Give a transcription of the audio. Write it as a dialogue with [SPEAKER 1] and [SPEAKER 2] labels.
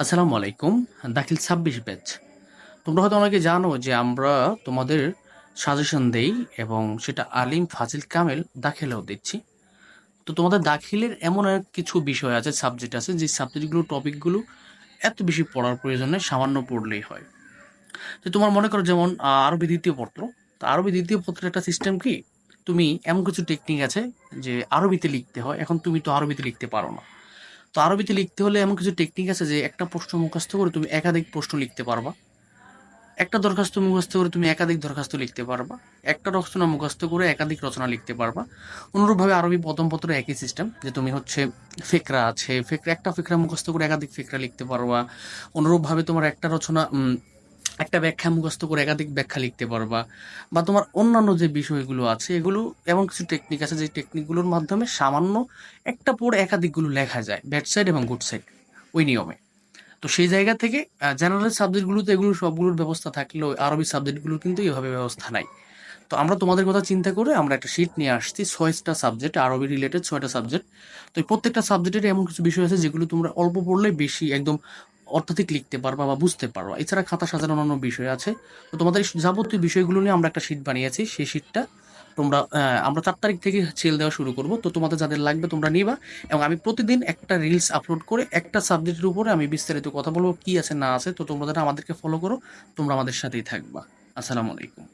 [SPEAKER 1] আসসালামু আলাইকুম, দাখিল ছাব্বিশ ব্যাচ। তোমরা হয়তো অনেকে জানো যে আমরা তোমাদের সাজেশন দেই এবং সেটা আলিম ফাজিল কামেল দাখিলেও দিচ্ছি। তো তোমাদের দাখিলের এমন এক কিছু বিষয় আছে সাবজেক্ট আছে, যে সাবজেক্টগুলো টপিকগুলো এত বেশি পড়ার প্রয়োজন সামান্য পড়লেই হয়। তো তোমার মনে করো যেমন আরবি দ্বিতীয় পত্র। তো আরবি দ্বিতীয় পত্রের একটা সিস্টেম কি? তুমি এমন কিছু টেকনিক আছে যে আরবিতে লিখতে হয়, এখন তুমি তো আরবিতে লিখতে পারো না। তো আরবিতে লিখতে হলে এমন কিছু টেকনিক আছে যে একটা প্রশ্ন মুখস্থ করে তুমি একাধিক প্রশ্ন লিখতে পারবা। একটা দরখাস্ত মুখস্থ করে তুমি একাধিক দরখাস্ত লিখতে পারবা। একটা রচনা মুখস্থ করে একাধিক রচনা লিখতে পারবা। অনুরূপভাবে আরবি প্রথম পত্র একই সিস্টেম যে তুমি হচ্ছে ফেকরা আছে, ফেকরা, একটা ফেকরা মুখস্থ করে একাধিক ফেকরা লিখতে পারবা। অনুরূপভাবে তোমার একটা রচনা একটা ব্যাখ্যা মুখস্থ করে একাধিক ব্যাখ্যা লিখতে পারবা। বা তোমার অন্যান্য যে বিষয়গুলো আছে, এগুলো এমন কিছু টেকনিক আছে যে টেকনিকগুলোর মাধ্যমে সামান্য একটা পড়ে একাধিকগুলো লেখা যায় ব্যাড সাইড এবং গুড সাইড ওই নিয়মে। তো সেই জায়গা থেকে জেনারেল সাবজেক্টগুলোতে এগুলো সবগুলোর ব্যবস্থা থাকলেও আরবি সাবজেক্টগুলোর কিন্তু এভাবে ব্যবস্থা নাই। তো আমরা তোমাদের কথা চিন্তা করে আমরা একটা শিট নিয়ে আসছি, ছয়টা সাবজেক্ট আরবি রিলেটেড ছয়টা সাবজেক্ট তো প্রত্যেকটা সাবজেক্টের এমন কিছু বিষয় আছে যেগুলো তোমরা অল্প পড়লে বেশি একদম অর্থাধিক লিখতে পারবা বা বুঝতে পারবা। এছাড়া খাতা সাজানো অন্যান্য বিষয় আছে। তো তোমাদের যাবতীয় বিষয়গুলো নিয়ে আমরা একটা শিট বানিয়েছি। সেই শিটটা তোমরা আমরা চার তারিখ থেকে সেল দেওয়া শুরু করব। তো তোমাদের যাদের লাগবে তোমরা নিবা এবং আমি প্রতিদিন একটা রিলস আপলোড করে একটা সাবজেক্টের উপরে আমি বিস্তারিত কথা বলব, কী আছে না আছে। তো তোমরা আমাদেরকে ফলো করো, তোমরা আমাদের সাথেই থাকবা। আসসালামু আলাইকুম।